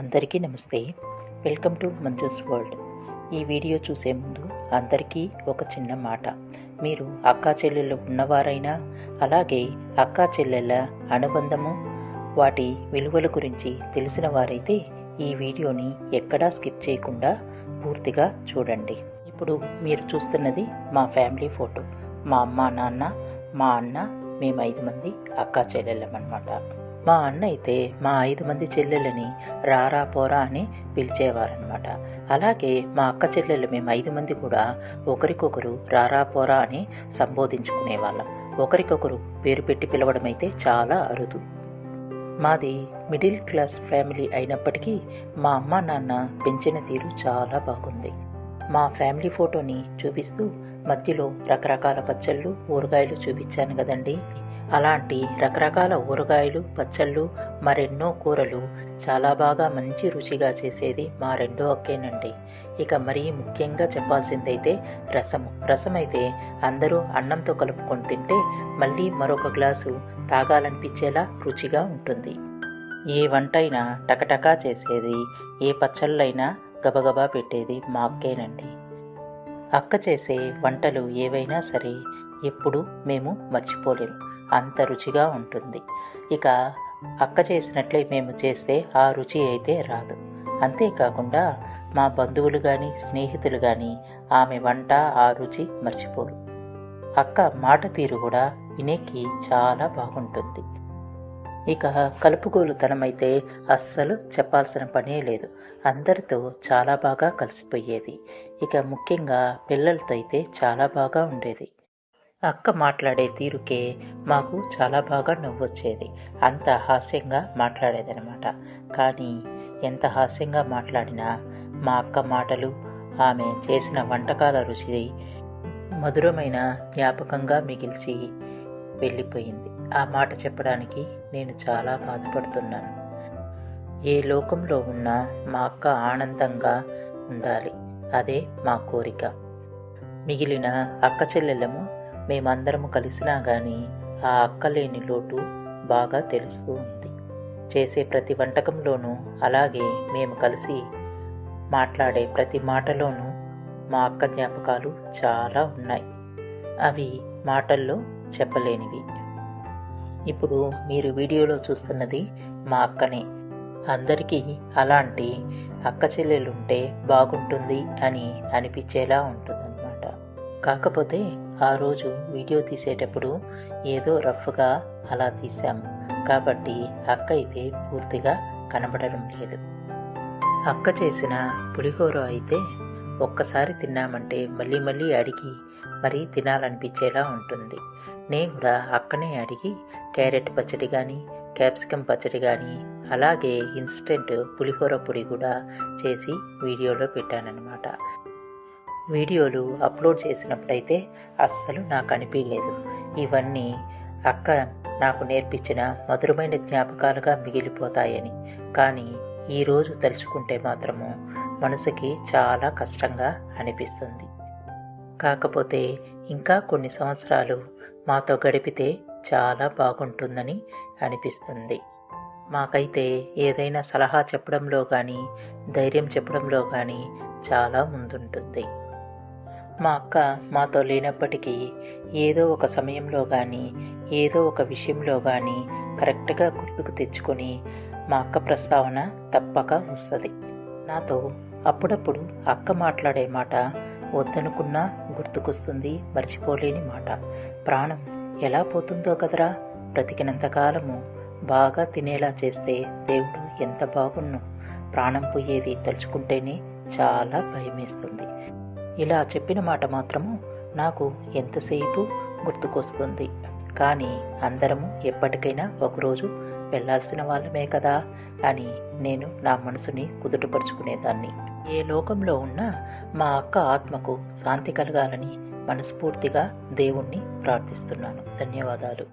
అందరికీ నమస్తే. Welcome to Manju's world. ఈ వీడియో చూసే ముందు అందరికీ ఒక చిన్న మాట. మీరు అక్కా చెల్లెళ్ళు ఉన్నవారైనా అలాగే అక్కా చెల్లెళ్ళ అనుబంధము వాటి విలువల గురించి తెలిసిన వారైతే ఈ వీడియోని ఎక్కడా స్కిప్ చేయకుండా పూర్తిగా చూడండి. ఇప్పుడు మీరు చూస్తున్నది మా ఫ్యామిలీ ఫోటో. మా అమ్మ నాన్న మా అన్న మేము ఐదు మంది అక్కా చెల్లెళ్ళం అనమాట మా అన్న అయితే మా ఐదు మంది చెల్లెళ్ళని రారా పోరా అని పిలిచేవారనమాట అలాగే మా అక్క చెల్లెళ్ళు మేము ఐదు మంది కూడా ఒకరికొకరు రారా పోరా అని సంబోధించుకునేవాళ్ళం. ఒకరికొకరు పేరు పెట్టి పిలవడం అయితే చాలా అరుదు. మాది మిడిల్ క్లాస్ ఫ్యామిలీ అయినప్పటికీ మా అమ్మ నాన్న పెంచిన తీరు చాలా బాగుంది. మా ఫ్యామిలీ ఫోటోని చూపిస్తూ మధ్యలో రకరకాల పచ్చళ్ళు ఊరగాయలు చూపించాను కదండి. అలాంటి రకరకాల ఊరగాయలు పచ్చళ్ళు మరెన్నో కూరలు చాలా బాగా మంచి రుచిగా చేసేది మా రెండో అక్కేనండి. ఇక మరీ ముఖ్యంగా చెప్పాల్సిందైతే రసము. రసం అయితే అందరూ అన్నంతో కలుపుకొని తింటే మళ్ళీ మరొక గ్లాసు తాగాలనిపించేలా రుచిగా ఉంటుంది. ఏ వంట అయినా టకటకా చేసేది ఏ పచ్చళ్ళైనా గబగబా పెట్టేది మా అక్కేనండి. అక్క చేసే వంటలు ఏవైనా సరే ఎప్పుడు మేము మర్చిపోలేము. అంత రుచిగా ఉంటుంది. ఇక అక్క చేసినట్లే మేము చేస్తే ఆ రుచి అయితే రాదు. అంతేకాకుండా మా బంధువులు కానీ స్నేహితులు కానీ ఆమె వంట ఆ రుచి మర్చిపోరు. అక్క మాట తీరు కూడా వినేకి చాలా బాగుంటుంది. ఇక కలుపుగోలుతనమైతే అస్సలు చెప్పాల్సిన పనే లేదు. అందరితో చాలా బాగా కలిసిపోయేది. ఇక ముఖ్యంగా పిల్లలతో అయితే చాలా బాగా ఉండేది. అక్క మాట్లాడే తీరుకే మాకు చాలా బాగా నవ్వొచ్చేది. అంత హాస్యంగా మాట్లాడేదనమాట కానీ ఎంత హాస్యంగా మాట్లాడినా మా అక్క మాటలు ఆమె చేసిన వంటకాల రుచి మధురమైన జ్ఞాపకంగా మిగిల్చి వెళ్ళిపోయింది. ఆ మాట చెప్పడానికి నేను చాలా బాధపడుతున్నాను. ఏ లోకంలో ఉన్నా మా అక్క ఆనందంగా ఉండాలి. అదే మా కోరిక. మిగిలిన అక్క చెల్లెళ్ళము మేమందరము కలిసినా కానీ ఆ అక్క లేని లోటు బాగా తెలుస్తూ ఉంది. చేసే ప్రతి వంటకంలోనూ అలాగే మేము కలిసి మాట్లాడే ప్రతి మాటలోనూ మా అక్క జ్ఞాపకాలు చాలా ఉన్నాయి. అవి మాటల్లో చెప్పలేనివి. ఇప్పుడు మీరు వీడియోలో చూస్తున్నది మా అక్కనే. అందరికీ అలాంటి అక్క చెల్లెలుంటే బాగుంటుంది అని అనిపించేలా ఉంటుందన్నమాట. కాకపోతే ఆ రోజు వీడియో తీసేటప్పుడు ఏదో రఫ్గా అలా తీసాము కాబట్టి అక్క అయితే పూర్తిగా కనబడడం లేదు. అక్క చేసిన పులిహోర అయితే ఒక్కసారి తిన్నామంటే మళ్ళీ మళ్ళీ అడిగి మరీ తినాలనిపించేలా ఉంటుంది. నేను కూడా అక్కనే అడిగి క్యారెట్ పచ్చడి కానీ క్యాప్సికమ్ పచ్చడి కానీ అలాగే ఇన్స్టెంట్ పులిహోర పొడి కూడా చేసి వీడియోలో పెట్టానన్నమాట. వీడియోలు అప్లోడ్ చేసినప్పుడైతే అస్సలు నాకు అనిపించలేదు. ఇవన్నీ అక్క నాకు నేర్పించిన మధురమైన జ్ఞాపకాలుగా మిగిలిపోతాయని. కానీ ఈరోజు తలుచుకుంటే మాత్రము మనసుకి చాలా కష్టంగా అనిపిస్తుంది. కాకపోతే ఇంకా కొన్ని సంవత్సరాలు మాతో గడిపితే చాలా బాగుంటుందని అనిపిస్తుంది. మాకైతే ఏదైనా సలహా చెప్పడంలో కానీ ధైర్యం చెప్పడంలో కానీ చాలా ముందుంటుంది. మా అక్క మాతో లేనప్పటికీ ఏదో ఒక సమయంలో కానీ ఏదో ఒక విషయంలో కానీ కరెక్ట్గా గుర్తుకు తెచ్చుకొని మా అక్క ప్రస్తావన తప్పక వస్తుంది. నాతో అప్పుడప్పుడు అక్క మాట్లాడే మాట వద్దనుకున్నా గుర్తుకొస్తుంది మర్చిపోలేని మాట. ప్రాణం ఎలా పోతుందో కదరా? బ్రతికినంతకాలము బాగా తినేలా చేస్తే దేవుడు ఎంత బాగున్ను ప్రాణం పోయేది తలుచుకుంటేనే చాలా భయమేస్తుంది. ఇలా చెప్పిన మాట మాత్రము నాకు ఎంతసేపు గుర్తుకొస్తుంది. కానీ అందరము ఎప్పటికైనా ఒకరోజు వెళ్ళాల్సిన వాళ్ళమే కదా అని నేను నా మనసుని కుదుటపరుచుకునేదాన్ని. ఏ లోకంలో ఉన్నా మా అక్క ఆత్మకు శాంతి కలగాలని మనస్ఫూర్తిగా దేవుణ్ణి ప్రార్థిస్తున్నాను. ధన్యవాదాలు.